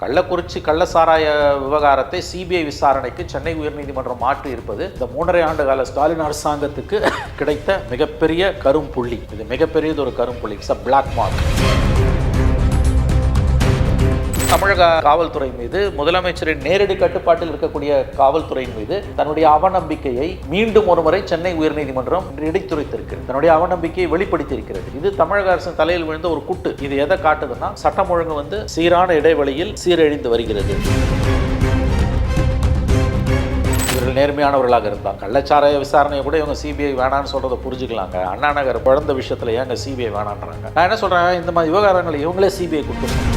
கள்ளக்குறிச்சி கள்ளசாராய விவகாரத்தை சிபிஐ விசாரணைக்கு சென்னை உயர்நீதிமன்றம் மாற்றி இருப்பது இந்த மூன்றரை ஆண்டு கால ஸ்டாலின் அரசாங்கத்துக்கு கிடைத்த மிகப்பெரிய கரும்புள்ளி. இது மிகப்பெரியது ஒரு கரும்புள்ளி. இட்ஸ் அ பிளாக் மார்க் தமிழக காவல்துறை மீது முதலமைச்சரின் நேரடி கட்டுப்பாட்டில் இருக்கக்கூடிய காவல்துறையின் மீது தன்னுடைய அவநம்பிக்கையை மீண்டும் ஒருமுறை சென்னை உயர்நீதிமன்றம் இடித்துரைத்திருக்கிறது தன்னுடைய அவநம்பிக்கையை வெளிப்படுத்தியிருக்கிறது. இது தமிழக அரசின் தலையில் விழுந்த ஒரு குட்டு. இது எதை காட்டுதுன்னா சட்டம் ஒழுங்கு வந்து சீரான இடைவெளியில் சீரழிந்து வருகிறது. இவர்கள் நேர்மையானவர்களாக இருந்தாங்க. கள்ளச்சாராய விசாரணையை கூட இவங்க சிபிஐ வேணான்னு சொல்றதை புரிஞ்சுக்கலாங்க. அண்ணா நகர் குழந்தை விஷயத்துல ஏங்க சிபிஐ வேணான்றாங்க நான் என்ன சொல்றேன்? இந்த மாதிரி விவகாரங்களை இவங்களே சிபிஐ கொடுத்துருக்காங்க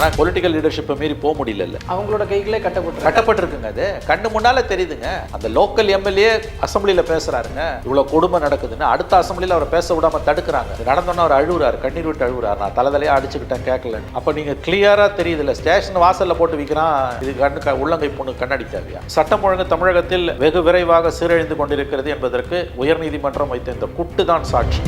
ஆனால் பொலிட்டிக்கல் லீடர்ஷிப்பை மீறி போக முடியல அவங்களோட கைகளே கட்டப்பட்டு கட்டப்பட்டிருக்குங்க அது. கண்ணு முன்னால தெரியுதுங்க. அந்த லோக்கல் எம்எல்ஏ அசம்பிளியில் பேசுறாருங்க. இவ்வளோ கொடுமை நடக்குதுன்னு அடுத்த அசம்பிளியில் அவரை பேச விடாம தடுக்கிறாங்க. நடந்தோன்னே அவர் அழுகுறாரு கண்ணீர் விட்டு அழுகுறாரு நான் தலைதலையா அடிச்சுக்கிட்டேன் கேட்கலன்னு அப்போ நீங்க கிளியரா தெரியுதுல்ல. ஸ்டேஷன் வாசல்ல போட்டு விற்கிறான் இது கண்ணு உள்ளங்கை பொண்ணு கண்ணாடி தேவையா? சட்டம் ஒழுங்கு தமிழகத்தில் வெகு விரைவாக சீரழிந்து கொண்டிருக்கிறது என்பதற்கு உயர்நீதிமன்றம் வைத்த இந்த குட்டு தான் சாட்சி.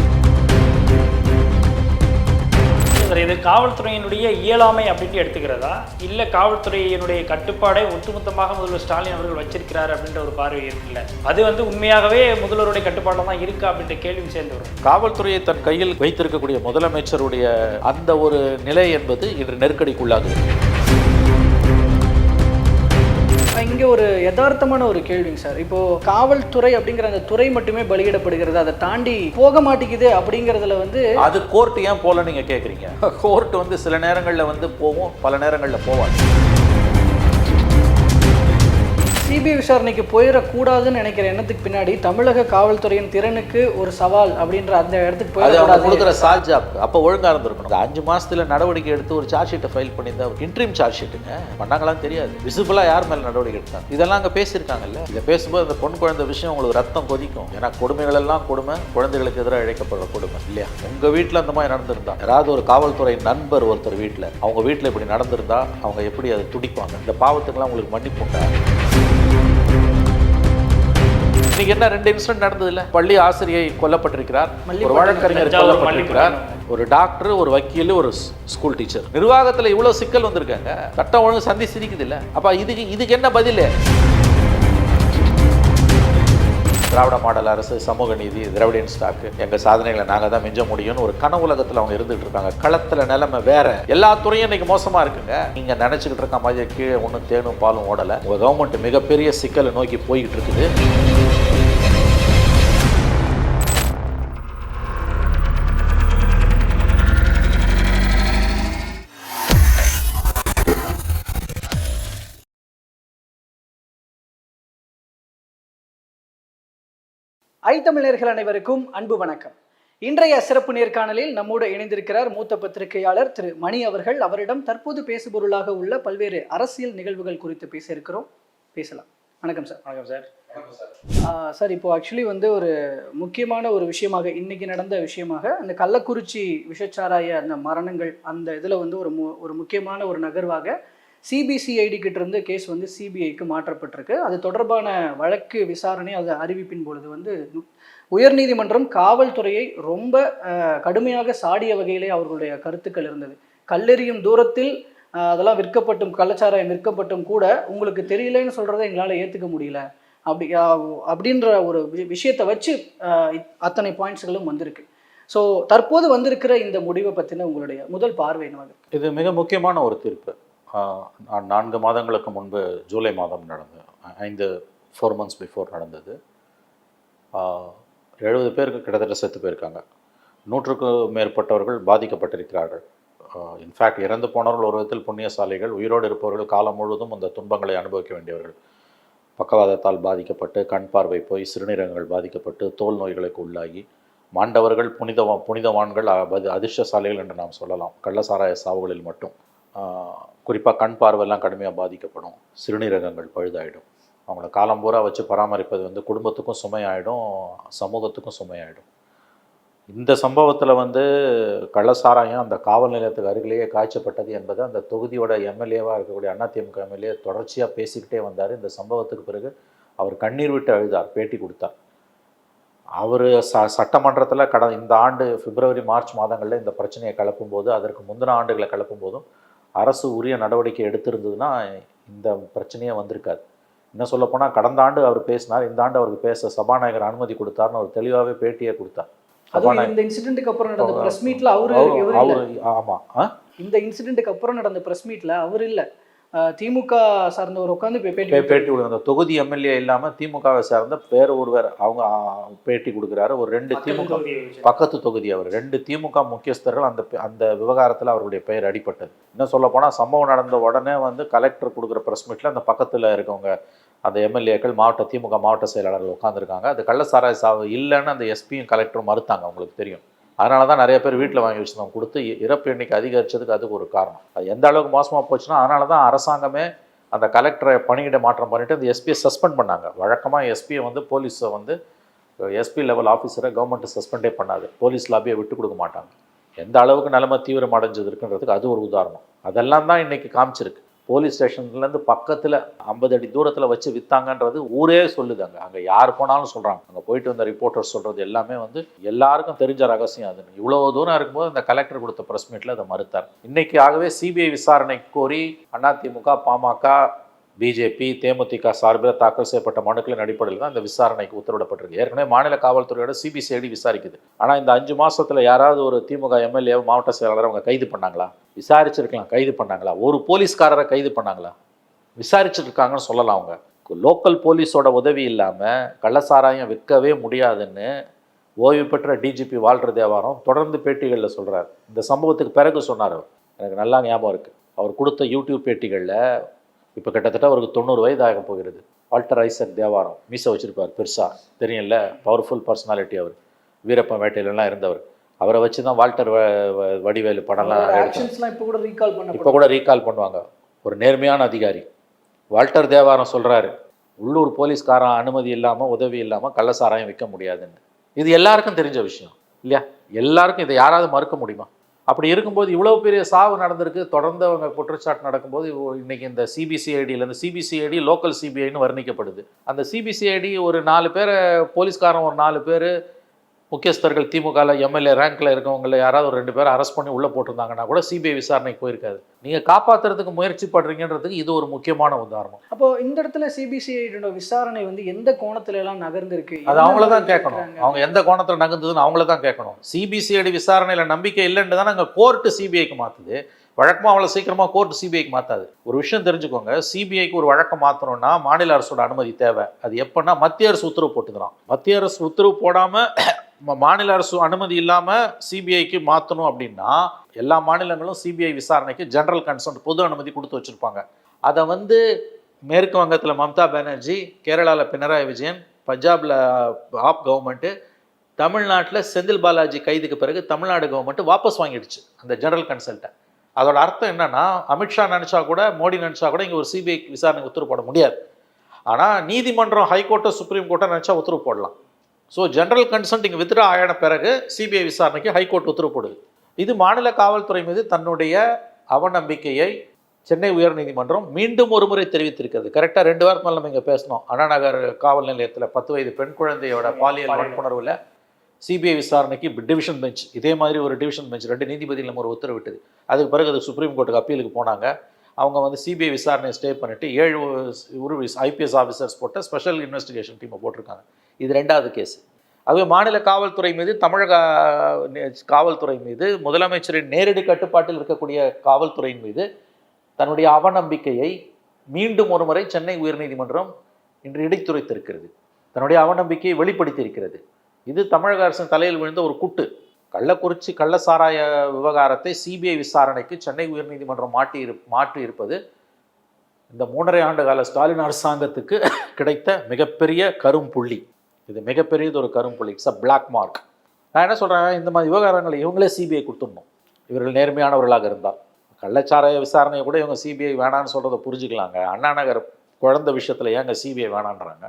சார் இது காவல்துறையினுடைய இயலாமை அப்படின்னு எடுத்துக்கிறதா? இல்லை காவல்துறையினுடைய கட்டுப்பாடை ஒட்டுமொத்தமாக முதல்வர் ஸ்டாலின் அவர்கள் வச்சிருக்கிறார் அப்படின்ற ஒரு பார்வை இருக்குல்ல? அது வந்து உண்மையாகவே முதல்வருடைய கட்டுப்பாட்டில் தான் இருக்கா அப்படின்ற கேள்வி சேர்ந்து வரும். காவல்துறையை தன் கையில் வைத்திருக்கக்கூடிய முதலமைச்சருடைய அந்த ஒரு நிலை என்பது இன்று நெருக்கடிக்குள்ளாகுது இங்கே ஒரு யதார்த்தமான ஒரு கேள்விங்க சார். இப்போ காவல்துறை அப்படிங்கிற அந்த துறை மட்டுமே பலியிடப்படுகிறது. அதை தாண்டி போக மாட்டேங்குது அப்படிங்கிறதுல வந்து அது கோர்ட் ஏன் போல நீங்க கேக்குறீங்க? கோர்ட் வந்து சில நேரங்கள்ல வந்து போகும் பல நேரங்கள்ல போவாது. சிபிஐ விசாரணைக்கு போயிடக்கூடாதுன்னு நினைக்கிற எண்ணத்துக்கு பின்னாடி தமிழக காவல்துறையின் திறனுக்கு ஒரு சவால் அப்படின்ற அந்த இடத்துக்கு போயிடக்கூடாது. கொடுக்குற சால் ஜாப் அப்போ ஒழுங்கா இருந்திருக்கணும். அஞ்சு மாசத்துல நடவடிக்கை எடுத்து ஒரு சார்ஜ் ஷீட்டை ஃபைல் பண்ணியிருந்தா இன்ட்ரீம் சார்ஜ் ஷீட்டுங்க பண்ணாங்களான்னு தெரியாது. விசிபிளா யார் மேல நடவடிக்கை எடுத்தாங்க? இதெல்லாம் அங்க பேசியிருக்காங்கல்ல? இதை பேசும்போது அந்த பொன் குழந்தை விஷயம் உங்களுக்கு ரத்தம் கொதிக்கும். ஏன்னா கொடுமைகள் எல்லாம் கொடுமை குழந்தைகளுக்கு எதிராக இழைக்கப்படுற கொடுமை இல்லையா? உங்க வீட்ல அந்த மாதிரி நடந்திருந்தா யாராவது ஒரு காவல்துறை நண்பர் ஒருத்தர் வீட்ல அவங்க வீட்ல இப்படி நடந்திருந்தா அவங்க எப்படி அதை துடிப்பாங்க? இந்த பாவத்துக்கெல்லாம் உங்களுக்கு மன்னிப்பு உண்டா? இன்னைக்கு என்ன ரெண்டு இன்சிடென்ட் நடந்தது இல்ல பள்ளி ஆசிரியை கொல்லப்பட்டிருக்கிறார். ஒரு வழக்கறிஞர் கொல்லப்பட்டிருக்கிறார். ஒரு டாக்டர் ஒரு வக்கீல் ஒரு ஸ்கூல் டீச்சர் நிர்வாகத்துல இவ்வளவு சிக்கல் வந்திருக்காங்க. சட்டம் ஒழுங்கு சந்தி சிரிக்குது இல்ல அப்ப இதுக்கு இதுக்கு என்ன பதில்? திராவிட மாடல் அரசு சமூக நீதி திராவிடியன் ஸ்டாக்கு எங்க சாதனைகளை நாங்க தான் மிஞ்ச முடியும்னு ஒரு கனவு உலகத்துல அவங்க இருந்துட்டு இருக்காங்க. களத்துல நிலைமை வேற. எல்லா துறையும் இன்னைக்கு மோசமா இருக்குங்க. நீங்க நினைச்சுக்கிட்டு இருக்க மாதிரி கீழே ஒன்றும் தேனும் பாலும் ஓடல. உங்க கவர்மெண்ட் மிகப்பெரிய சிக்கலை நோக்கி போய்கிட்டு இருக்குது. ஐ தமிழர்கள் அனைவருக்கும் அன்பு வணக்கம். இன்றைய சிறப்பு நேர்காணலில் நம்மோடு இணைந்திருக்கிறார் மூத்த பத்திரிகையாளர் திரு மணி அவர்கள். அவரிடம் தற்போது பேசுபொருளாக உள்ள பல்வேறு அரசியல் நிகழ்வுகள் குறித்து பேச இருக்கிறோம். பேசலாம். வணக்கம் சார். வணக்கம் சார். சார். இப்போ ஆக்சுவலி வந்து ஒரு முக்கியமான ஒரு விஷயமாக இன்னைக்கு நடந்த விஷயமாக அந்த கள்ளக்குறிச்சி விஷச்சாராய அந்த மரணங்கள் அந்த இதில் வந்து ஒரு மு ஒரு முக்கியமான ஒரு நகர்வாக சிபிசிஐடி கிட்ட கேஸ் வந்து சிபிஐக்கு மாற்றப்பட்டிருக்கு. அது தொடர்பான வழக்கு விசாரணை அது அறிவிப்பின் பொழுது வந்து உயர்நீதிமன்றம் காவல்துறையை ரொம்ப கடுமையாக சாடிய வகையிலே அவர்களுடைய கருத்துக்கள் இருந்தது. கல்லெறியும் தூரத்தில் அதெல்லாம் விற்கப்பட்டும் கள்ளச்சாராயம் விற்கப்பட்டும் கூட உங்களுக்கு தெரியலன்னு சொல்கிறத எங்களால் ஏற்றுக்க முடியல. அப்படி அப்படின்ற ஒரு விஷயத்தை வச்சு அத்தனை பாயிண்ட்ஸ்களும் வந்திருக்கு. ஸோ தற்போது வந்திருக்கிற இந்த முடிவை பற்றின உங்களுடைய முதல் பார்வை என்ன இது மிக முக்கியமான ஒரு தீர்ப்பு. நான்கு மாதங்களுக்கு முன்பு ஜூலை மாதம் நடந்தது ஐந்து ஃபோர் மந்த்ஸ் பிஃபோர் நடந்தது. எழுபது பேருக்கு கிட்டத்தட்ட செத்து போயிருக்காங்க. நூற்றுக்கு மேற்பட்டவர்கள் பாதிக்கப்பட்டிருக்கிறார்கள். இன்ஃபேக்ட் இறந்து போனவர்கள் ஒரு விதத்தில் புண்ணியசாலிகள் உயிரோடு இருப்பவர்கள் காலம் முழுவதும் அந்த துன்பங்களை அனுபவிக்க வேண்டியவர்கள். பக்கவாதத்தால் பாதிக்கப்பட்டு கண் பார்வை போய் சிறுநீரகங்கள் பாதிக்கப்பட்டு தோல் நோய்களுக்கு உள்ளாகி மாண்டவர்கள் புனிதவா புனிதவான்கள் அ- அதிர்ஷ்டசாலிகள் என்று நாம் சொல்லலாம். கள்ளசாராய சாவுகளில் மட்டும். குறிப்பாக கண் பார்வையெல்லாம் கடுமையாக பாதிக்கப்படும். சிறுநீரகங்கள் பழுதாயிடும். அவங்கள காலம் பூரா வச்சு பராமரிப்பது வந்து குடும்பத்துக்கும் சுமையாயிடும் சமூகத்துக்கும் சுமையாயிடும். இந்த சம்பவத்தில் வந்து கள்ளசாராயம் அந்த காவல் நிலையத்துக்கு அருகிலேயே காய்ச்சப்பட்டது என்பது அந்த தொகுதியோட எம்எல்ஏவாக இருக்கக்கூடிய அதிமுக எம்எல்ஏ தொடர்ச்சியாக பேசிக்கிட்டே வந்தார். இந்த சம்பவத்துக்கு பிறகு அவர் கண்ணீர் விட்டு அழுதார் பேட்டி கொடுத்தார். அவர் ச சட்டமன்றத்தில் கட இந்த ஆண்டு பிப்ரவரி மார்ச் மாதங்களில் இந்த பிரச்சனையை கிளப்பும்போது அதற்கு முந்தின ஆண்டுகளை கிளப்பும் போதும் அரசு உரிய நடவடிக்கை எடுத்திருந்ததுன்னா இந்த பிரச்சனையே வந்திருக்காது. இன்னும் சொல்லப்போனால் கடந்த ஆண்டு அவர் பேசினார் இந்த ஆண்டு அவருக்கு பேச சபாநாயகர் அனுமதி கொடுத்தாருன்னு அவர் தெளிவாகவே பேட்டியே கொடுத்தார். இந்த இன்சிடென்ட்டுக்கு அப்புறம் நடந்த பிரஸ் மீட்ல அவரு அவரு- ஆமாம் இந்த இன்சிடென்ட்டுக்கு அப்புறம் நடந்த பிரஸ் மீட்ல அவர் இல்ல. திமுக சார்ந்தவர் உட்காந்து பேட்டி. பேட்டி அந்த தொகுதி எம்எல்ஏ இல்லாமல் திமுகவை சார்ந்த பேர் ஒருவர் அவங்க பேட்டி கொடுக்குறாரு. ஒரு ரெண்டு திமுக பக்கத்து தொகுதி அவர். ரெண்டு திமுக முக்கியஸ்தர்கள் அந்த அந்த விவகாரத்தில் அவருடைய பெயர் அடிபட்டது. இன்னும் சொல்ல போனால் சம்பவம் நடந்த உடனே வந்து கலெக்டர் கொடுக்குற ப்ரெஸ் மீட்டில் அந்த பக்கத்தில் இருக்கவங்க அந்த எம்எல்ஏக்கள் மாவட்ட திமுக மாவட்ட செயலாளர்கள் உட்காந்துருக்காங்க அது கள்ளசாராய சாவு இல்லைன்னு அந்த எஸ்பியும் கலெக்டரும் மறுத்தாங்க உங்களுக்கு தெரியும். அதனால தான் நிறைய பேர் வீட்டில் வாங்கி வச்சுருந்தோம் கொடுத்து இறப்பு எண்ணிக்கை அதிகரிச்சதுக்கு அதுக்கு ஒரு காரணம். அது எந்த அளவுக்கு மோசமாக போச்சுன்னா அதனால தான் அரசாங்கமே அந்த கலெக்டரை பணியிட மாற்றம் பண்ணிட்டு அந்த எஸ்பியை சஸ்பெண்ட் பண்ணாங்க. வழக்கமாக எஸ்பியை வந்து போலீஸை வந்து எஸ்பி லெவல் ஆஃபீஸரை கவர்மெண்ட் சஸ்பெண்டே பண்ணாது. போலீஸ் லாபியை விட்டு கொடுக்க மாட்டாங்க. எந்த அளவுக்கு நிலைமை தீவிரம் அடைஞ்சது இருக்குன்றதுக்கு அது ஒரு உதாரணம். அதெல்லாம் தான் இன்றைக்கி காமிச்சிருக்கு. போலீஸ் ஸ்டேஷன்லேருந்து பக்கத்தில் ஐம்பது அடி தூரத்தில் வச்சு விற்றாங்கன்றது ஊரே சொல்லுது அங்கே. அங்கே யார் போனாலும் சொல்கிறாங்க அங்கே போயிட்டு வந்த ரிப்போர்ட்டர் சொல்கிறது எல்லாமே வந்து எல்லாருக்கும் தெரிஞ்ச ரகசியம் அது. இவ்வளோ தூரம் இருக்கும்போது அந்த கலெக்டர் கொடுத்த ப்ரெஸ் மீட்டில் அதை மறுத்தார். இன்றைக்கி ஆகவே சிபிஐ விசாரணை கோரி அதிமுக பாமக பிஜேபி தேமுதிக சார்பில் தாக்கல் செய்யப்பட்ட மனுக்களின் அடிப்படையில் தான் இந்த விசாரணைக்கு உத்தரவிடப்பட்டிருக்கு. ஏற்கனவே மாநில காவல்துறையோட சிபிசிஐடி விசாரிக்குது. ஆனால் இந்த அஞ்சு மாதத்தில் யாராவது ஒரு திமுக எம்எல்ஏ மாவட்ட செயலாளர் அவங்க கைது பண்ணாங்களா? விசாரிச்சிருக்கலாம். கைது பண்ணாங்களா? ஒரு போலீஸ்காரரை கைது பண்ணாங்களா? விசாரிச்சிருக்காங்கன்னு சொல்லலாம் அவங்க. லோக்கல் போலீஸோட உதவி இல்லாமல் கள்ளசாராயம் விற்கவே முடியாதுன்னு ஓய்வு பெற்ற டிஜிபி வாழ்கிற தேவாரம் தொடர்ந்து பேட்டிகளில் சொல்கிறார் இந்த சம்பவத்துக்கு பிறகு சொன்னார் அவர். எனக்கு நல்லா ஞாபகம் இருக்குது அவர் கொடுத்த யூடியூப் பேட்டிகளில் இப்போ கிட்டத்தட்ட அவருக்கு தொண்ணூறு வயது ஆக போகிறது. வால்டர் ஐசக் தேவாரம் மீசை வச்சிருப்பார் பெருசா. தெரியும்ல? பவர்ஃபுல் பர்சனாலிட்டி அவர். வீரப்பன் வேட்டையிலலாம் இருந்தவர். அவரை வச்சு தான் வால்டர் வடிவேலு படம்லாம் இப்போ கூட ரீகால் இப்போ பண்ணப்படும் கூட ரீகால் பண்ணுவாங்க. ஒரு நேர்மையான அதிகாரி. வால்டர் தேவாரம் சொல்றாரு. உள்ளூர் போலீஸ்காரன் அனுமதி இல்லாமல் உதவி இல்லாமல் கள்ளசாராயம் விற்க முடியாதுன்னு. இது எல்லாருக்கும் தெரிஞ்ச விஷயம். இல்லையா? எல்லாருக்கும் இதை யாராவது மறுக்க முடியுமா? அப்படி இருக்கும்போது இவ்வளோ பெரிய சாவு நடந்திருக்கு. தொடர்ந்து அவங்க குற்றச்சாட்டு நடக்கும்போது இன்றைக்கி இந்த சிபிசிஐடியில் இந்த சிபிசிஐடி லோக்கல் சிபிஐன்னு வர்ணிக்கப்படுது. அந்த சிபிசிஐடி ஒரு நாலு பேரை போலீஸ்காரன் ஒரு நாலு பேர் முக்கியஸ்தர்கள் திமுகவில் எம்எல்ஏ ரேங்க்ல இருக்கவங்கள யாராவது ஒரு ரெண்டு பேரை அரெஸ்ட் பண்ணி உள்ளே போட்டிருந்தாங்கன்னா கூட சிபிஐ விசாரணைக்கு போயிருக்காது. நீங்கள் காப்பாற்றுறதுக்கு முயற்சி பண்றீங்கன்றதுக்கு இது ஒரு முக்கியமான உதாரணம். அப்போ இந்த இடத்துல சிபிசிஐடியோட விசாரணை வந்து எந்த கோணத்துல எல்லாம் நகர்ந்திருக்கு? அது அவங்கள தான் கேட்கணும்? அவங்க எந்த கோணத்தில் நகர்ந்ததுன்னு அவங்கள தான் கேட்கணும். சிபிசிஐடி விசாரணையில் நம்பிக்கை இல்லைன்னு தானே அங்கே கோர்ட்டு சிபிஐக்கு மாற்றுது வழக்கமாக அவ்வளோ சீக்கிரமாக கோர்ட் சிபிஐக்கு மாற்றாது ஒரு விஷயம் தெரிஞ்சுக்கோங்க. சிபிஐக்கு ஒரு வழக்கம் மாற்றணும்னா மாநில அரசோட அனுமதி தேவை. அது எப்போன்னா மத்திய அரசு உத்தரவு போட்டுக்கிறான். மத்திய அரசு உத்தரவு போடாமல் மாநில அரசு அனுமதி இல்லாமல் சிபிஐக்கு மாற்றணும் அப்படின்னா எல்லா மாநிலங்களும் சிபிஐ விசாரணைக்கு ஜென்ரல் கன்சர்ன் பொது அனுமதி கொடுத்து வச்சுருப்பாங்க. அதை வந்து மேற்கு வங்கத்தில் மம்தா பானர்ஜி கேரளாவில் பினராயி விஜயன் பஞ்சாபில் ஆப் கவர்மெண்ட்டு தமிழ்நாட்டில் செந்தில் பாலாஜி கைதுக்கு பிறகு தமிழ்நாடு கவர்மெண்ட் வாபஸ் வாங்கிடுச்சு அந்த ஜெனரல் கன்சல்ட்டை அதோட அர்த்தம் என்னென்னா அமித்ஷா நினச்சா கூட மோடி நினச்சா கூட இங்கே ஒரு சிபிஐ விசாரணைக்கு உத்தரவு போட முடியாது. ஆனால் நீதிமன்றம் ஹைகோர்ட்டோ சுப்ரீம் கோர்ட்டோ நினச்சா உத்தரவு போடலாம். ஸோ ஜெனரல் கன்சல்ட் இங்கே வித்ரா ஆன பிறகு சிபிஐ விசாரணைக்கு ஹைகோர்ட் உத்தரவு போடுது இது மாநில காவல்துறை மீது தன்னுடைய அவநம்பிக்கையை சென்னை உயர்நீதிமன்றம் மீண்டும் ஒரு முறை தெரிவித்திருக்கிறது கரெக்டாக ரெண்டு வாரத்துக்கு மேலே நம்ம இங்கே பேசணும் அண்ணா நகர் காவல் நிலையத்தில் பத்து வயது பெண் குழந்தையோட பாலியல் வன்புணர்வில் சிபிஐ விசாரணைக்கு டிவிஷன் பெஞ்ச் இதே மாதிரி ஒரு டிவிஷன் பெஞ்ச் ரெண்டு நீதிபதிகள் நம்ம ஒரு உத்தரவிட்டது அதுக்கு பிறகு அது சுப்ரீம் கோர்ட்டுக்கு அப்பீலுக்கு போனாங்க அவங்க வந்து சிபிஐ விசாரணையை ஸ்டே பண்ணிட்டு ஏழு ஒரு ஐபிஎஸ் ஆஃபீஸர்ஸ் போட்ட ஸ்பெஷல் இன்வெஸ்டிகேஷன் டீமை போட்டிருக்காங்க இது ரெண்டாவது கேஸ் அதுவே மாநில காவல்துறை மீது தமிழக காவல்துறை மீது முதலமைச்சரின் நேரடி கட்டுப்பாட்டில் இருக்கக்கூடிய காவல்துறையின் மீது தன்னுடைய அவநம்பிக்கையை மீண்டும் ஒருமுறை சென்னை உயர்நீதிமன்றம் இன்று இடைத்துரைத்திருக்கிறது. தன்னுடைய அவநம்பிக்கையை வெளிப்படுத்தியிருக்கிறது. இது தமிழக அரசின் தலையில் விழுந்த ஒரு குட்டு. கள்ளக்குறிச்சி கள்ளசாராய விவகாரத்தை சிபிஐ விசாரணைக்கு சென்னை உயர்நீதிமன்றம் மாட்டி இரு மாற்றி இருப்பது இந்த மூன்றரை ஆண்டு கால ஸ்டாலின் அரசாங்கத்துக்கு கிடைத்த மிகப்பெரிய கரும்புள்ளி. இது மிகப்பெரியது ஒரு கரும்புள்ளி இட்ஸ் அ பிளாக் மார்க் நான் என்ன சொல்கிறேன் இந்த மாதிரி விவகாரங்களை இவங்களே சிபிஐ கொடுத்துடணும். இவர்கள் நேர்மையானவர்களாக இருந்தால். கள்ளச்சாராய விசாரணையை கூட இவங்க சிபிஐ வேணான்னு சொல்கிறத புரிஞ்சுக்கலாங்க. அண்ணா நகர் குழந்தை விஷயத்தில் ஏங்க சிபிஐ வேணான்றாங்க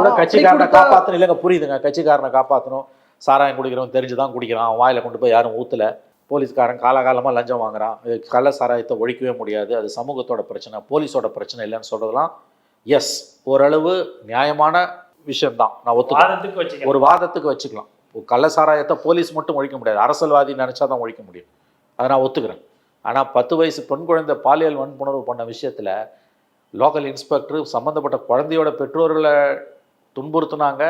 கூட கட்சிக்காரனை காப்பாற்றணும் இல்லைங்க புரியுதுங்க. கட்சிக்காரனை காப்பாற்றணும் சாராயம் குடிக்கிறவன் தெரிஞ்சு தான் குடிக்கிறான். அவன் வாயில கொண்டு போய் யாரும் ஊற்றல போலீஸ்காரன் காலகாலமாக லஞ்சம் வாங்குறான். இது கள்ள சாராயத்தை ஒழிக்கவே முடியாது. அது சமூகத்தோட பிரச்சனை போலீஸோட பிரச்சனை இல்லைன்னு சொல்கிறதெல்லாம் எஸ் ஓரளவு நியாயமான விஷயம்தான். நான் வச்சுக்கலாம். ஒரு வாதத்துக்கு வச்சுக்கலாம். கள்ள சாராயத்தை போலீஸ் மட்டும் ஒழிக்க முடியாது. அரசியல்வாதி நினைச்சா தான் ஒழிக்க முடியும். அதை நான் ஒத்துக்கிறேன். ஆனால் பத்து வயசு பெண் குழந்தை பாலியல் வன்புணர்வு பண்ண விஷயத்தில் லோக்கல் இன்ஸ்பெக்டர் சம்மந்தப்பட்ட குழந்தையோட பெற்றோர்களை துன்புறுத்துனாங்க.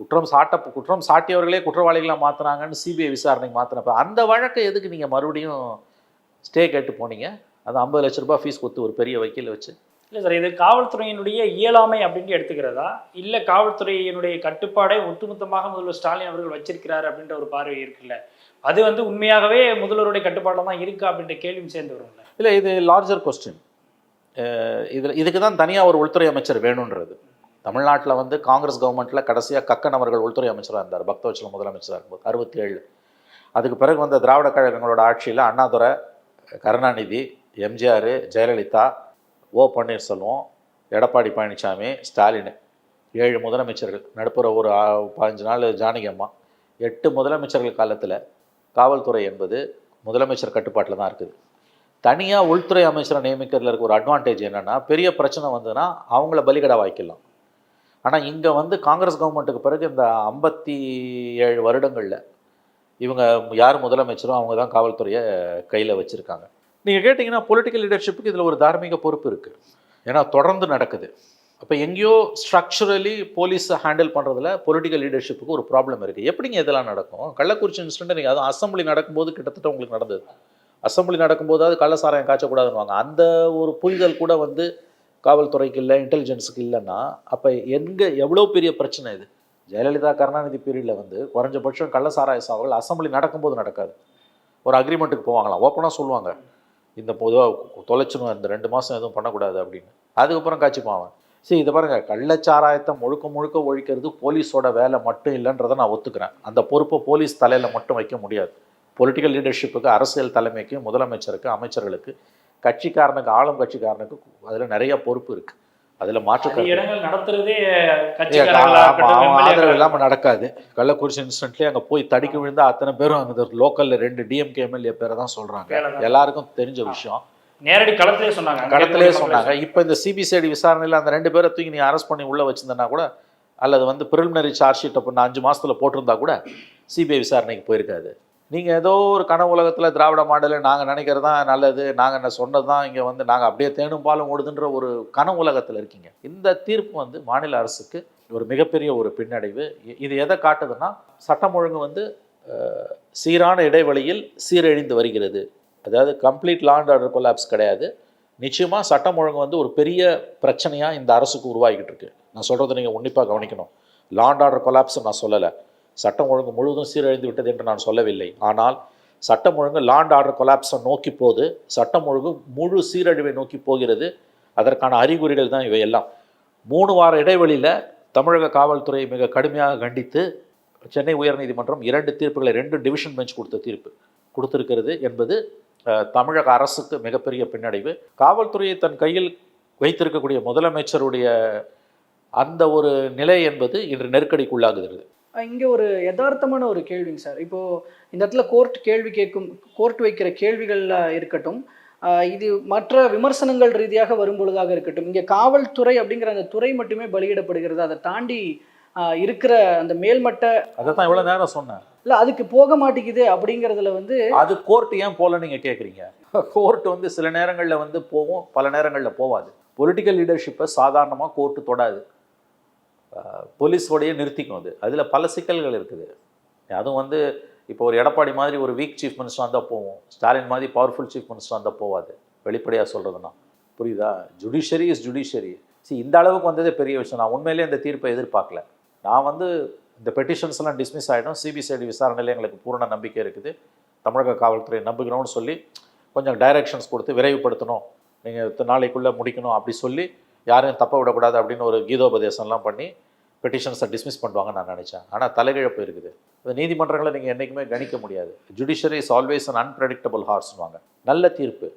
குற்றம் சாட்ட குற்றம் சாட்டியவர்களே குற்றவாளிகளாக மாற்றினாங்கன்னு சிபிஐ விசாரணைக்கு மாற்றினப்ப அந்த வழக்கை எதுக்கு நீங்கள் மறுபடியும் ஸ்டே கேட்டு போனீங்க? அது ஐம்பது லட்ச ரூபாய் ஃபீஸ் கொடுத்து ஒரு பெரிய வக்கீல் வச்சு இல்லை சார் இது காவல்துறையினுடைய இயலாமை அப்படின்னு எடுத்துக்கிறதா? இல்லை காவல்துறையினுடைய கட்டுப்பாடை ஒட்டுமொத்தமாக முதல்வர் ஸ்டாலின் அவர்கள் வச்சிருக்கிறார் அப்படின்ற ஒரு பார்வை இருக்குல்ல? அது வந்து உண்மையாகவே முதல்வருடைய கட்டுப்பாடில் தான் இருக்கா அப்படின்ற கேள்வியும் சேர்ந்து வரும்ல? இல்லை இது லார்ஜர் கொஸ்டின் இதில் இதுக்கு தான் தனியாக ஒரு உள்துறை அமைச்சர் வேணுன்றது தமிழ்நாட்டில் வந்து காங்கிரஸ் கவர்மெண்ட்டில் கடைசியாக கக்கன் அவர்கள் உள்துறை அமைச்சராக இருந்தார். பக்தவச்சலம் முதலமைச்சராக இருக்கும்போது அறுபத்தி ஏழு அதுக்கு பிறகு வந்த திராவிட கழகங்களோட ஆட்சியில் அண்ணாதுரை கருணாநிதி எம்ஜிஆர் ஜெயலலிதா ஓ பன்னீர்செல்வம் எடப்பாடி பழனிசாமி ஸ்டாலின் ஏழு முதலமைச்சர்கள். நடுப்புற ஒரு பதினஞ்சு நாள் ஜானகி அம்மா. எட்டு முதலமைச்சர்கள் காலத்தில் காவல்துறை என்பது முதலமைச்சர் கட்டுப்பாட்டில் தான் இருக்குது. தனியாக உள்துறை அமைச்சரை நியமிக்கிறதுல இருக்க ஒரு அட்வான்டேஜ் என்னென்னா பெரிய பிரச்சனை வந்ததுன்னா அவங்கள பலிகடா வாய்க்கலாம் ஆனால் இங்கே வந்து காங்கிரஸ் கவர்மெண்ட்டுக்கு பிறகு இந்த ஐம்பத்தி ஏழு வருடங்களில் இவங்க யார் முதலமைச்சரோ அவங்க தான் காவல்துறையை கையில் வச்சுருக்காங்க. நீங்கள் கேட்டிங்கன்னா பொலிட்டிக்கல் லீடர்ஷிப்புக்கு இதில் ஒரு தார்மீக பொறுப்பு இருக்குது ஏன்னா தொடர்ந்து நடக்குது. அப்போ எங்கேயோ ஸ்ட்ரக்சரலி போலீஸை ஹேண்டில் பண்ணுறதுல பொலிட்டிக்கல் லீடர்ஷிப்புக்கு ஒரு ப்ராப்ளம் இருக்குது எப்படிங்க இதெல்லாம் நடக்கும்? கள்ளக்குறிச்சி இன்சிடென்ட் நீங்கள் அதுவும் அசம்பிளி நடக்கும்போது கிட்டத்தட்ட உங்களுக்கு நடந்தது. அசம்பிளி நடக்கும்போதாவது கள்ளசாராயம் காய்ச்சக்கூடாதுன்னு அந்த ஒரு புரிதல் கூட வந்து காவல்துறைக்கு இல்லை இன்டெலிஜென்ஸுக்கு இல்லைன்னா அப்போ எங்கே எவ்வளோ பெரிய பிரச்சனை இது? ஜெயலலிதா கருணாநிதி பீரியடில் வந்து குறைஞ்சபட்சம் கள்ளசாராய சாவுகள் அசம்பிளி நடக்கும்போது நடக்காது. ஒரு அக்ரிமெண்ட்டுக்கு போவாங்களாம். ஓப்பனாக சொல்லுவாங்க. இந்த பொதுவாக தொலைச்சிடும் இந்த ரெண்டு மாதம் எதுவும் பண்ணக்கூடாது அப்படின்னு. அதுக்கப்புறம் காய்ச்சிப்பான் அவன். சரி இதை பாருங்கள் கள்ளச்சாராயத்தை முழுக்க முழுக்க ஒழிக்கிறது போலீஸோட வேலை மட்டும் இல்லைன்றதை நான் ஒத்துக்கிறேன். அந்த பொறுப்பை போலீஸ் தலையில் மட்டும் வைக்க முடியாது. பொலிட்டிக்கல் லீடர்ஷிப்புக்கு அரசியல் தலைமைக்கு முதலமைச்சருக்கு அமைச்சர்களுக்கு கட்சிக்காரனுக்கு ஆளும் கட்சிக்காரனுக்கு அதில் நிறைய பொறுப்பு இருக்குது அதில் மாற்று இடங்கள் நடத்துறதே ஆதரவு இல்லாமல் நடக்காது. கள்ளக்குறிச்சி இன்ஸ்டன்ட்லேயே அங்கே போய் தடிக்க விழுந்தா அத்தனை பேரும் அங்கே லோக்கலில் ரெண்டு டிஎம்கே எம்எல்ஏ பேரை தான் சொல்கிறாங்க. எல்லாருக்கும் தெரிஞ்ச விஷயம். நேரடி களத்திலே சொன்னாங்க. இருக்கக்கூடிய சொன்னாங்க. இப்போ இந்த சிபிசிஐடி விசாரணையில் அந்த ரெண்டு பேரை தூக்கி நீ அரெஸ்ட் பண்ணி உள்ளே வச்சிருந்தனா கூட அல்லது வந்து ப்ரிலிமினரி சார்ஜ் ஷீட்டை பண்ண அஞ்சு மாசத்துல போட்டிருந்தா கூட சிபிஐ விசாரணைக்கு போயிருக்காது. நீங்கள் ஏதோ ஒரு கனவு உலகத்தில் திராவிட மாடலில் நாங்கள் நினைக்கிறது தான் நல்லது நாங்கள் என்ன சொன்னது தான் இங்கே வந்து நாங்கள் அப்படியே தேனும் பாலும் ஓடுதுன்ற ஒரு கனவு உலகத்தில் இருக்கீங்க. இந்த தீர்ப்பு வந்து மாநில அரசுக்கு ஒரு மிகப்பெரிய ஒரு பின்னடைவு. இது எதை காட்டுதுன்னா சட்டம் ஒழுங்கு வந்து சீரான இடைவெளியில் சீரழிந்து வருகிறது. அதாவது கம்ப்ளீட் லாண்ட் ஆர்டர் கொலாப்ஸ் கிடையாது. நிச்சயமாக சட்டம் ஒழுங்கு வந்து ஒரு பெரிய பிரச்சனையாக இந்த அரசுக்கு உருவாகிக்கிட்டு இருக்கு. நான் சொல்கிறத நீங்கள் உன்னிப்பாக கவனிக்கணும். லாண்ட் ஆர்டர் கொலாப்ஸ் நான் சொல்லலை. சட்டம் ஒழுங்கு முழுவதும் சீரழிந்து விட்டது என்று நான் சொல்லவில்லை. ஆனால் சட்டம் ஒழுங்கு லாண்ட் ஆர்டர் கொலாப்ஸை நோக்கி போகுது சட்டம் ஒழுங்கு முழு சீரழிவை நோக்கி போகிறது. அதற்கான அறிகுறிகள் தான் இவையெல்லாம் மூணு வார இடைவெளியில் தமிழக காவல்துறையை மிக கடுமையாக கண்டித்து சென்னை உயர்நீதிமன்றம் இரண்டு தீர்ப்புகளை ரெண்டு டிவிஷன் பெஞ்ச் கொடுத்த தீர்ப்பு கொடுத்திருக்கிறது என்பது தமிழக அரசுக்கு மிகப்பெரிய பின்னடைவு. காவல்துறையை தன் கையில் வைத்திருக்கக்கூடிய முதலமைச்சருடைய அந்த ஒரு நிலை என்பது இன்று நெருக்கடிக்குள்ளாகுகிறது இங்கே ஒரு யதார்த்தமான ஒரு கேள்விங்க சார். இப்போ இந்த இடத்துல கோர்ட் கேள்வி கேட்கும் கோர்ட் வைக்கிற கேள்விகள்ல இருக்கட்டும் இது மற்ற விமர்சனங்கள் ரீதியாக வரும்பொழுதாக இருக்கட்டும் இங்கே காவல்துறை அப்படிங்கிற அந்த துறை மட்டுமே பலியிடப்படுகிறது அதை தாண்டி இருக்கிற அந்த மேல்மட்ட அதை தான் இவ்வளோ நேரம் சொன்னேன். இல்லை அதுக்கு போக மாட்டேங்குது அப்படிங்கிறதுல வந்து அது கோர்ட் ஏன் போல நீங்கள் கேட்குறீங்க கோர்ட் வந்து சில நேரங்களில் வந்து போகும் பல நேரங்களில் போவாது. பொலிட்டிக்கல் லீடர்ஷிப்பை சாதாரணமாக கோர்ட்டு தொடாது. போலீஸோடையே நிறுத்திக்கும் அது. அதில் பல சிக்கல்கள் இருக்குது. அதுவும் வந்து இப்போ ஒரு எடப்பாடி மாதிரி ஒரு வீக் சீஃப் மினிஸ்டர் வந்தால் போவோம். ஸ்டாலின் மாதிரி பவர்ஃபுல் சீஃப் மினிஸ்டர் வந்தால் போவாது. வெளிப்படையாக சொல்கிறதுனா புரியுதா? ஜுடிஷரி இஸ் ஜுடிஷரி சி இந்த அளவுக்கு வந்ததே பெரிய விஷயம். நான் உண்மையிலேயே இந்த தீர்ப்பை எதிர்பார்க்கல. நான் வந்து இந்த பெட்டிஷன்ஸ் எல்லாம் டிஸ்மிஸ் ஆகிடும் சிபிசிஐடி விசாரணையில் எங்களுக்கு பூரண நம்பிக்கை இருக்குது. தமிழக காவல்துறை நம்புகிறோம்னு சொல்லி கொஞ்சம் டைரக்ஷன்ஸ் கொடுத்து விரைவுபடுத்தணும். நீங்கள் நாளைக்குள்ளே முடிக்கணும். அப்படி சொல்லி யாரையும் தப்ப விடக்கூடாது அப்படின்னு ஒரு கீதோபதேசம்லாம் பண்ணி பெட்டிஷன்ஸை டிஸ்மிஸ் பண்ணுவாங்கன்னு நான் நினச்சேன். ஆனால் தலைகிழப்பு இருக்குது. இந்த நீதிமன்றங்களை நீங்கள் என்றைக்குமே கணிக்க முடியாது. Judiciary is always an unpredictable ஹார்ஸ்னுவாங்க நல்ல தீர்ப்பு.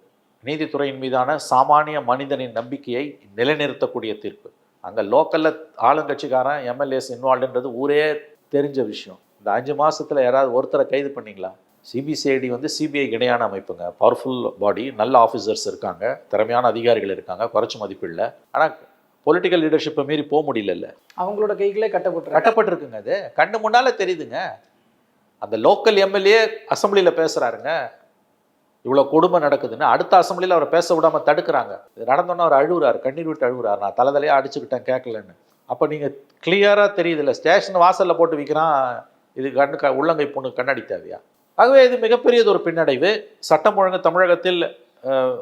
நீதித்துறையின் மீதான சாமானிய மனிதனின் நம்பிக்கையை நிலைநிறுத்தக்கூடிய தீர்ப்பு. அங்கே லோக்கலில் ஆளுங்கட்சிக்காரன் எம்எல்ஏஸ் இன்வால்வ்ன்றது ஊரே தெரிஞ்ச விஷயம். இந்த அஞ்சு மாதத்தில் யாராவது ஒருத்தரை கைது பண்ணீங்களா? சிபிசிஐடி வந்து சிபிஐ இணையான அமைப்புங்க. பவர்ஃபுல் பாடி நல்ல ஆஃபீஸர்ஸ் இருக்காங்க. திறமையான அதிகாரிகள் இருக்காங்க. குறைச்சி மதிப்பு இல்லை. ஆனால் பொலிட்டிக்கல் லீடர்ஷிப்பை மீறி போக முடியல அவங்களோட கைகளே கட்டப்பட்டு கட்டப்பட்டிருக்குங்க அது. கண்ணு முன்னால தெரியுதுங்க. அந்த லோக்கல் எம்எல்ஏ அசம்பிளியில் பேசுறாருங்க. இவ்வளோ கொடுமை நடக்குதுன்னு அடுத்த அசம்பிளியில் அவரை பேச விடாம தடுக்கிறாங்க. இது நடந்தோன்னே அவர் அழுகுறாரு. கண்ணீர் விட்டு அழுகுறாரு. நான் தலைதலையாக அடிச்சுக்கிட்டேன் கேட்கலன்னு. அப்போ நீங்கள் கிளியராக தெரியுதுல்ல. ஸ்டேஷன் வாசலில் போட்டு விற்கிறான் இது கண்ணு க உள்ளங்கை பொண்ணு கண்ணாடி தேவையா? ஆகவே இது மிகப்பெரியது ஒரு பின்னடைவு. சட்டம் ஒழுங்கு தமிழகத்தில்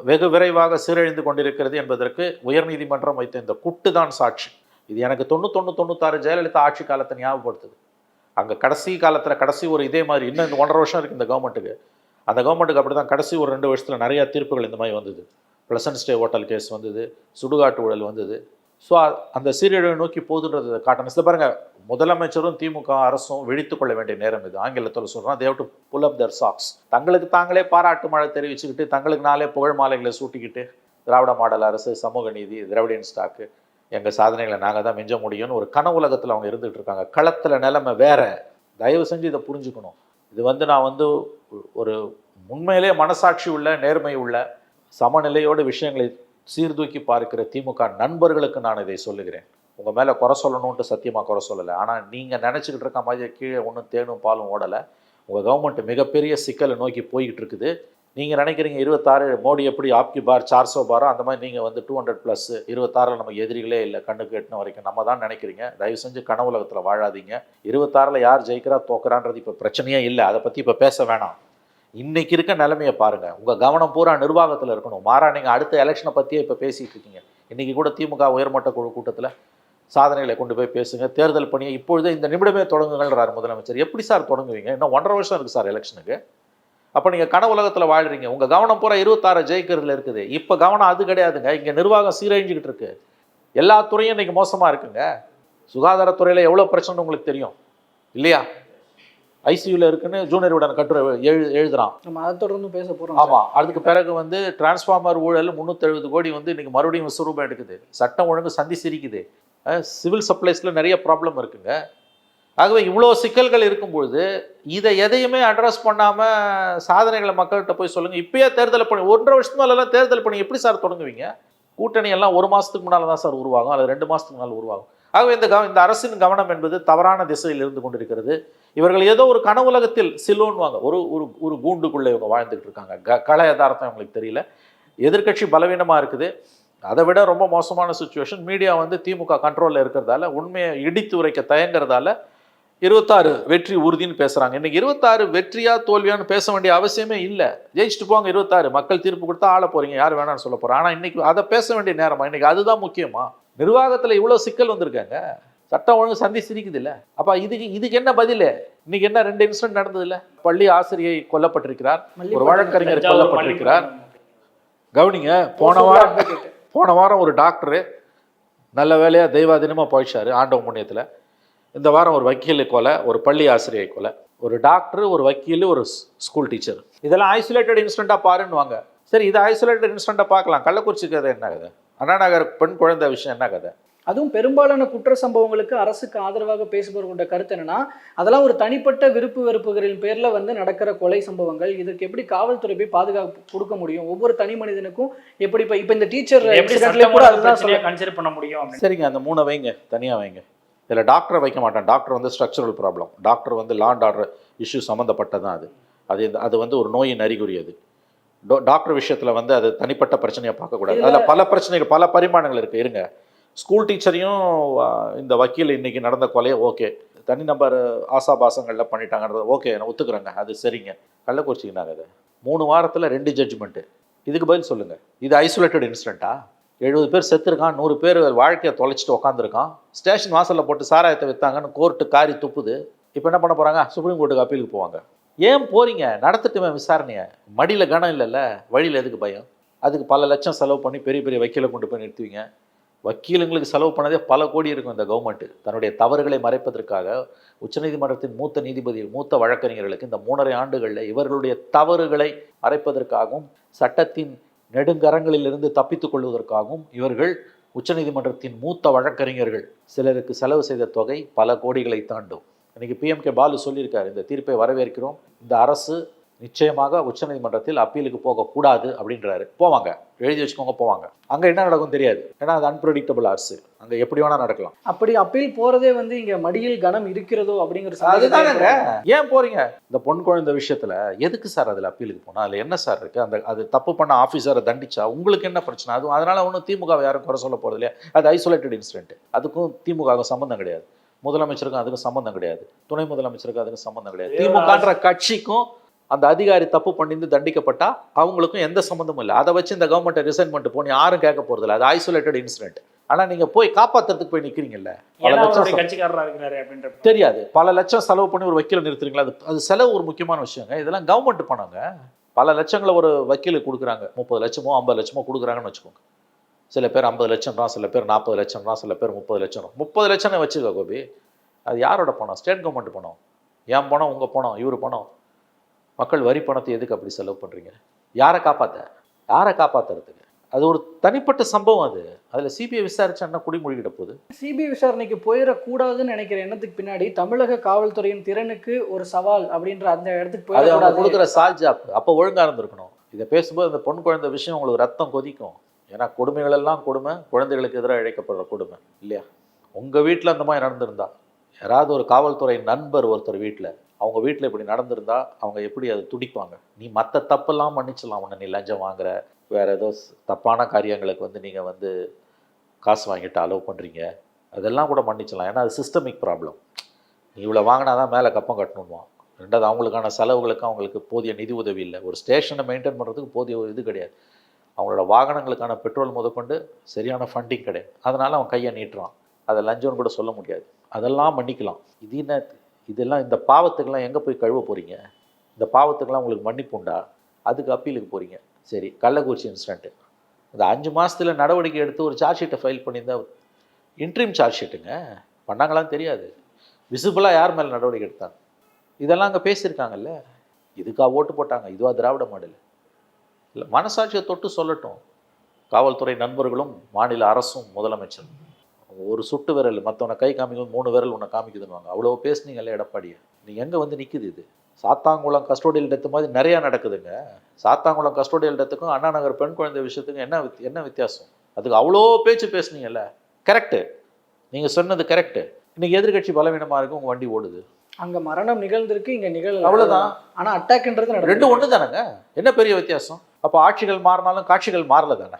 வெகு விரைவாக சீரழிந்து கொண்டிருக்கிறது என்பதற்கு உயர்நீதிமன்றம் வைத்த இந்த குட்டு தான் சாட்சி. இது எனக்கு தொண்ணூத்தொன்று தொண்ணூத்தாறு ஜெயலலிதா ஆட்சி காலத்தை ஞாபகப்படுத்துது. அங்கே கடைசி காலத்தில் கடைசி ஒரு இதே மாதிரி இன்னும் இந்த ஒன்றரை வருஷம் இருக்குது இந்த கவர்மெண்ட்டுக்கு அந்த கவர்மெண்ட்டுக்கு அப்படி தான் கடைசி ஒரு ரெண்டு வருஷத்தில் நிறையா தீர்ப்புகள் இந்த மாதிரி வந்தது. ப்ளசன்ட் ஸ்டே ஹோட்டல் கேஸ் வந்தது. சுடுகாட்டு ஊழல் வந்தது. ஸோ அந்த சீரியலை நோக்கி போகுதுன்றது காட்டணும். சில பாருங்கள் முதலமைச்சரும் திமுக அரசும் விழித்து கொள்ள வேண்டிய நேரம் இது. ஆங்கிலத்தில் சொல்கிறோம் they've to pull up their socks தங்களுக்கு தாங்களே பாராட்டு மழை தெரிவிச்சுக்கிட்டு தங்களுக்கு நாளே புகழ் மாலைகளை சூட்டிக்கிட்டு திராவிட மாடல் அரசு சமூக நீதி திராவிடியன் ஸ்டாக்கு எங்கள் சாதனைகளை நாங்கள் தான் மிஞ்ச முடியும்னு ஒரு கனவுலகத்தில் அவங்க இருந்துகிட்டு இருக்காங்க. களத்தில் நிலைமை வேற. தயவு செஞ்சு இதை புரிஞ்சுக்கணும். இது வந்து நான் வந்து ஒரு உண்மையிலே மனசாட்சி உள்ள நேர்மை உள்ள சமநிலையோடு விஷயங்களை சீர்தூக்கி பார்க்கிற திமுக நண்பர்களுக்கு நான் இதை சொல்லுகிறேன். உங்கள் மேலே குறை சொல்லணுன்ட்டு சத்தியமாக குறை சொல்லலை. ஆனால் நீங்கள் நினச்சிக்கிட்டு இருக்க மாதிரி கீழே ஒன்றும் தேனும் பாலும் ஓடலை. உங்கள் கவர்மெண்ட் மிகப்பெரிய சிக்கலை நோக்கி போய்கிட்டு இருக்குது. நீங்கள் நினைக்கிறீங்க இருபத்தாறு மோடி எப்படி ஆப்கி பார் சார்சோ பாரோ அந்த மாதிரி நீங்கள் வந்து டூ ஹண்ட்ரட் ப்ளஸ் இருபத்தாறில் நமக்கு எதிரிகளே இல்லை கண்ணுக்கு எட்டின வரைக்கும். நம்ம தான் நினைக்கிறீங்க. தயவு செஞ்சு கனவுலகத்தில் வாழாதீங்க. இருபத்தாறில் யார் ஜெயிக்கிறா தோக்குறான்றது இப்போ பிரச்சனையே இல்லை. அதை பற்றி இப்போ பேச வேணாம். இன்றைக்கி இருக்க நிலைமையை பாருங்கள் உங்கள் கவனம் பூரா நிர்வாகத்தில் இருக்கணும். மாறா நீங்கள் அடுத்த எலெக்ஷனை பற்றியே இப்போ பேசிகிட்டு இருக்கீங்க. இன்னைக்கு கூட திமுக உயர்மட்ட குழு கூட்டத்தில் சாதனைகளை கொண்டு போய் பேசுங்க. தேர்தல் பணியை இப்பொழுதே இந்த நிமிடமே தொடங்குங்கள்ன்றார் முதலமைச்சர். எப்படி சார் தொடங்குவீங்க? இன்னும் ஒன்றரை வருஷம் இருக்கு சார் எலெக்ஷனுக்கு அப்போ நீங்கள் கனவுலகத்தில் வாழ்கிறீங்க உங்கள் கவனம் பூரா இருபத்தாறு ஜெயிக்கிறதுல இருக்குது. இப்போ கவனம் அது கிடையாதுங்க. இங்கே நிர்வாகம் சீரழிஞ்சிக்கிட்டு இருக்கு. எல்லா துறையும் இன்னைக்கு மோசமாக இருக்குங்க. சுகாதாரத்துறையில் எவ்வளோ பிரச்சனை உங்களுக்கு தெரியும். இல்லையா? ஐசியூவில் இருக்குன்னு ஜூனியர் உடன் கட்டுரை எழு எழுதுறான். நம்ம அதை தொடர்ந்து பேச போறோம் ஆமாம் அதுக்கு பிறகு வந்து டிரான்ஸ்ஃபார்மர் ஊழல் முந்நூற்றெழுபது கோடி வந்து இன்னைக்கு மறுபடியும் விஸ்வரூபம் எடுக்குது. சட்டம் ஒழுங்கு சந்தி சிரிக்குது. சிவில் சப்ளைஸில் நிறைய ப்ராப்ளம் இருக்குங்க. ஆகவே இவ்வளோ சிக்கல்கள் இருக்கும்பொழுது இதை எதையுமே அட்ரஸ் பண்ணாமல் சாதனைகளை மக்கள்கிட்ட போய் சொல்லுங்கள் இப்பயே தேர்தல் பண்ணி ஒன்றரை வருஷத்துக்கு மேலெல்லாம் தேர்தல் பண்ணி எப்படி சார் தொடங்குவீங்க? கூட்டணி எல்லாம் ஒரு மாதத்துக்கு முன்னால் தான் சார் உருவாகும். அல்லது ரெண்டு மாதத்துக்கு முன்னால் உருவாகும். ஆகவே இந்த கவ இந்த அரசின் கவனம் என்பது தவறான திசையில் இருந்து கொண்டிருக்கிறது. இவர்கள் ஏதோ ஒரு கனவுலகத்தில் சிலோன்வாங்க ஒரு ஒரு ஒரு கூண்டுக்குள்ளே இவங்க வாழ்ந்துகிட்டு இருக்காங்க. க கள யதார்த்தம் இவங்களுக்கு தெரியல. எதிர்க்கட்சி பலவீனமாக இருக்குது. அதை விட ரொம்ப மோசமான சுச்சுவேஷன் மீடியா வந்து திமுக கண்ட்ரோலில் இருக்கிறதால உண்மையை இடித்து உரைக்க தயங்குறதால இருபத்தாறு வெற்றி உறுதின்னு பேசுகிறாங்க இன்றைக்கி இருபத்தாறு வெற்றியா தோல்வியான்னு பேச வேண்டிய அவசியமே இல்லை. ஜெயிச்சுட்டு போங்க இருபத்தாறு. மக்கள் தீர்ப்பு கொடுத்தா ஆள போகிறீங்க யார் வேணாம்னு சொல்ல போகிறோம் ஆனால் இன்றைக்கி அதை பேச வேண்டிய நேரமா? இன்றைக்கி அதுதான் முக்கியமா? நிர்வாகத்தில் இவ்வளோ சிக்கல் வந்திருக்காங்க. சட்டம் ஒழுங்கு சந்தி சிரிக்குது இல்ல அப்ப இதுக்கு இதுக்கு என்ன பதில்? இன்னைக்கு என்ன ரெண்டு இன்சிடென்ட் நடந்தது இல்ல பள்ளி ஆசிரியை கொல்லப்பட்டிருக்கிறார். ஒரு வழக்கறிஞர் கொல்லப்பட்டிருக்கிறார். கவனிங்க போன வாரம் போன வாரம் ஒரு டாக்டரு நல்ல வேலையா தெய்வாதீனமாக போயிச்சாரு ஆண்டவ புண்ணியத்தில். இந்த வாரம் ஒரு வக்கீல் கொலை ஒரு பள்ளி ஆசிரியை கொலை. ஒரு டாக்டர் ஒரு வக்கீல் ஒரு ஸ்கூல் டீச்சர் இதெல்லாம் ஐசோலேட்டட் இன்சிடெண்ட்டாக பாருன்னு வாங்க சரி இது ஐசோலேட்டட் இன்சிடெண்ட்டாக பார்க்கலாம். கள்ளக்குறிச்சி கதை என்ன அண்ணா நகர் பெண் குழந்தை விஷயம் என்ன கதை? அதுவும் பெரும்பாலான குற்ற சம்பவங்களுக்கு அரசுக்கு ஆதரவாக பேசுபவர்களோட கருத்து என்னன்னா அதெல்லாம் ஒரு தனிப்பட்ட விருப்பு வெறுப்புகளின் பேர்ல வந்து நடக்கிற கொலை சம்பவங்கள். இதுக்கு எப்படி காவல்துறை போய் பாதுகாப்பு கொடுக்க முடியும்? ஒவ்வொரு தனி மனிதனுக்கும் எப்படி இப்ப இப்ப இந்த டீச்சர் கூட சொல்ல கன்சிடர் பண்ண முடியும் சரிங்க அந்த மூணை வைங்க தனியாக வைங்க. இதில் டாக்டரை வைக்க மாட்டேன். டாக்டர் வந்து ஸ்ட்ரக்சரல் ப்ராப்ளம் டாக்டர் வந்து லாண்ட் ஆர்டர் இஷ்யூ சம்மந்தப்பட்டதான் அது. அது அது வந்து ஒரு நோயின் அறிகுறி அது. டாக்டர் விஷயத்தில் வந்து அது தனிப்பட்ட பிரச்சனையை பார்க்கக்கூடாது. அதில் பல பிரச்சனைகள் பல பரிமாணங்கள் இருக்குது இருங்க. ஸ்கூல் டீச்சரையும் இந்த வக்கீல் இன்னைக்கு நடந்த கொலையை ஓகே. தனிநபர் ஆசாபாசங்களில் பண்ணிட்டாங்கன்றது ஓகே நான் ஒத்துக்கிறேங்க. அது சரிங்க. கள்ளக்குறிச்சிக்குனாங்க அது. மூணு வாரத்தில் ரெண்டு ஜட்ஜ்மெண்ட்டு இதுக்கு பதில் சொல்லுங்கள் இது ஐசோலேட்டட் இன்சிடெண்ட்டா எழுபது பேர் செத்துருக்கான் நூறு பேர் வாழ்க்கையை தொலைச்சிட்டு உட்காந்துருக்கான் ஸ்டேஷன் வாசலில் போட்டு சாராயத்தை விற்றாங்கன்னு கோர்ட்டு காரி துப்புது. இப்போ என்ன பண்ண போகிறாங்க சுப்ரீம் கோர்ட்டுக்கு அப்பீலுக்கு போவாங்க. ஏன் போகிறீங்க நடத்திட்டுமே விசாரணையை. மடியில் கனம் இல்லைல்ல? வழியில் எதுக்கு பயம்? அதுக்கு பல லட்சம் செலவு பண்ணி பெரிய பெரிய வக்கீலை கொண்டு போய் நிறுத்துவீங்க. வக்கீலுங்களுக்கு செலவு பண்ணதே பல கோடி இருக்கும் இந்த கவர்மெண்ட் தன்னுடைய தவறுகளை மறைப்பதற்காக உச்சநீதிமன்றத்தின் மூத்த நீதிபதி மூத்த வழக்கறிஞர்களுக்கு இந்த மூணரை ஆண்டுகளில் இவர்களுடைய தவறுகளை மறைப்பதற்காகவும் சட்டத்தின் நெடுங்கரங்களிலிருந்து தப்பித்துக் கொள்வதற்காகவும் இவர்கள் உச்சநீதிமன்றத்தின் மூத்த வழக்கறிஞர்கள் சிலருக்கு செலவு செய்த தொகை பல கோடிகளை தாண்டும். இன்னைக்கு பிஎம்கே பாலு சொல்லியிருக்காரு இந்த தீர்ப்பை வரவேற்கிறோம். இந்த அரசு நிச்சயமாக உச்சநீதிமன்றத்தில் அப்பீலுக்கு போகக்கூடாது அப்படின்றாரு. போவாங்க. எழுதி வச்சுக்கோங்க போவாங்க. அங்கே என்ன நடக்கும் தெரியாது. ஏன்னா அது அன்பிரடிக்டபிள் அரசு அங்கே எப்படி வேணா நடக்கலாம். அப்படி அப்பீல் போறதே வந்து இங்க மடியில் கனம் இருக்கிறதோ அப்படிங்கிற அதுதானங்க. ஏன் போறீங்க? இந்த பொன் குழந்தை விஷயத்துல எதுக்கு சார் அதுல அப்பீலுக்கு போனா? அதுல என்ன சார் இருக்கு? அந்த அது தப்பு பண்ண ஆஃபீஸரை தண்டிச்சா? உங்களுக்கு என்ன பிரச்சனை? அதுவும் அதனால ஒன்றும் திமுகவை யாரும் குறை சொல்ல போறது இல்லையா? அது ஐசோலேட்டட் இன்சிடென்ட் அதுக்கும் திமுகவுக்கும் சம்மந்தம் கிடையாது. முதலமைச்சருக்கும் அதுக்கும் சம்மந்தம் கிடையாது. துணை முதலமைச்சருக்கும் அதுக்கும் சம்மந்தம் கிடையாது. திமுகன்ற கட்சிக்கும் அந்த அதிகாரி தப்பு பண்ணிருந்து தண்டிக்கப்பட்டா அவங்களுக்கும் எந்த சம்மந்தமும் இல்லை. அதை வச்சு இந்த கவர்மெண்ட்டை ரிசைன் பண்ணிட்டு போய் யாரும் கேட்க போறது இல்லை அது ஐசோலேட்டட் இன்சிடென்ட் ஆனா நீங்க போய் காப்பாத்துறதுக்கு போய் நிக்கிறீங்கல்ல. பல லட்சம் தெரியாது. பல லட்சம் செலவு பண்ணி ஒரு வக்கீலை நிறுத்துறீங்களா? அது அது செலவு ஒரு முக்கியமான விஷயங்க. இதெல்லாம் கவர்மெண்ட் பணங்க. பல லட்சங்களை ஒரு வக்கீலுக்கு கொடுக்குறாங்க. முப்பது லட்சமோ ஐம்பது லட்சமோ கொடுக்குறாங்கன்னு வச்சுக்கோங்க. சில பேர் ஐம்பது லட்சம் தான் சில பேர் நாற்பது லட்சம் தான் சில பேர் முப்பது லட்சம் முப்பது லட்சம்னு வச்சுக்கோ கோபி. அது யாரோட பணம்? ஸ்டேட் கவர்மெண்ட் பணம். என் பணம் உங்கள் பணம் இவர் பணம். மக்கள் வரி பணத்தை எதுக்கு அப்படி செலவு பண்ணுறீங்க யாரை காப்பாற்ற யாரை காப்பாற்றுறதுக்கு அது ஒரு தனிப்பட்ட சம்பவம் அது. அதில் சிபிஐ விசாரிச்சா என்ன குடிமொழிகிட்ட போகுது? சிபிஐ விசாரணைக்கு போயிடக்கூடாதுன்னு நினைக்கிற எண்ணத்துக்கு பின்னாடி தமிழக காவல்துறையின் திறனுக்கு ஒரு சவால் அப்படின்ற அந்த இடத்துக்கு போயிடக்கூடாது. கொடுக்குற சால்ஜாப் அப்போ ஒழுங்கா இருந்திருக்கணும். இதை பேசும்போது அந்த பொன் குழந்தை விஷயம் உங்களுக்கு ரத்தம் கொதிக்கும். ஏன்னா கொடுமைகள் எல்லாம் கொடுமை குழந்தைகளுக்கு எதிராக இழைக்கப்படுற கொடுமை இல்லையா? உங்கள் வீட்டில் அந்த மாதிரி நடந்திருந்தா யாராவது ஒரு காவல்துறை நண்பர் ஒருத்தர் வீட்டில் அவங்க வீட்டில் இப்படி நடந்திருந்தா அவங்க எப்படி அதை துடிப்பாங்க? நீ மற்ற தப்பெல்லாம் மன்னிச்சிடலாம் உன்னை நீ லஞ்சம் வாங்குற வேற ஏதோ தப்பான காரியங்களுக்கு வந்து நீங்கள் வந்து காசு வாங்கிட்டு அலோவ் பண்ணுறீங்க அதெல்லாம் கூட மன்னிச்சிடலாம். ஏன்னா அது சிஸ்டமிக் ப்ராப்ளம் நீ இவ்வளோ வாங்கினா தான் மேலே கப்பம் கட்டணுமா ரெண்டாவது அவங்களுக்கான செலவுகளுக்கு அவங்களுக்கு போதிய நிதி உதவி இல்லை. ஒரு ஸ்டேஷனை மெயின்டைன் பண்ணுறதுக்கு போதிய ஒரு இது கிடையாது. அவங்களோட வாகனங்களுக்கான பெட்ரோல் முதற்கொண்டு சரியான ஃபண்டிங் கிடையாது. அதனால் அவன் கையை நீட்டுறான். அதை லஞ்சம்னு கூட சொல்ல முடியாது. அதெல்லாம் மன்னிக்கலாம். இது என்ன இதெல்லாம் இந்த பாவத்துக்கெல்லாம் எங்கே போய் கழுவ போகிறீங்க இந்த பாவத்துக்கெல்லாம் உங்களுக்கு மன்னிப்பு உண்டா? அதுக்கு அப்பீலுக்கு போகிறீங்க சரி கள்ளக்குறிச்சி இன்சிடென்ட்டு இந்த அஞ்சு மாதத்தில் நடவடிக்கை எடுத்து ஒரு சார்ஜ் ஷீட்டை ஃபைல் பண்ணியிருந்தா இன்ட்ரீம் சார்ஜ் ஷீட்டுங்க பண்ணாங்களான்னு தெரியாது. விசிபிளாக யார் மேலே நடவடிக்கை எடுத்தாங்க? இதெல்லாம் அங்கே பேசியிருக்காங்கல்ல? இதுக்காக ஓட்டு போட்டாங்க. இதுவாக திராவிட மாடல். இல்லை மனசாட்சியை தொட்டு சொல்லட்டும். காவல்துறை நண்பர்களும் மாநில அரசும் முதலமைச்சரும். ஒரு சுட்டு விரல் மற்றவனை கை காமிக்கும் மூணு விரல் உன்னை காமிக்குதுன்னுவாங்க. அவ்வளோ பேசுனீங்கல்ல எடப்பாடியை? நீ எங்கே வந்து நிற்குது இது? சாத்தாங்குளம் கஸ்டோடியல் டெத்து மாதிரி நிறையா நடக்குதுங்க. சாத்தாங்குளம் கஸ்டோடியல் டெத்துக்கும் அண்ணா நகர் பெண் குழந்தை விஷயத்துக்கும் என்ன வித்- என்ன வித்தியாசம்? அதுக்கு அவ்வளோ பேச்சு பேசுனீங்கல்ல? கரெக்டு நீங்கள் சொன்னது கரெக்டு இன்னைக்கு எதிர்க்கட்சி பலவீனமாக இருக்கும் உங்கள் வண்டி ஓடுது. அங்க மரணம் நிகழ்ந்திருக்கு இங்க நிகழல. அவ்வளவுதான். ஆனா அட்டாக்ன்றது ரெண்டு ஒன்று தானேங்க என்ன பெரிய வித்தியாசம்? அப்போ ஆட்சிகள் மாறினாலும் காட்சிகள் மாறல தானே?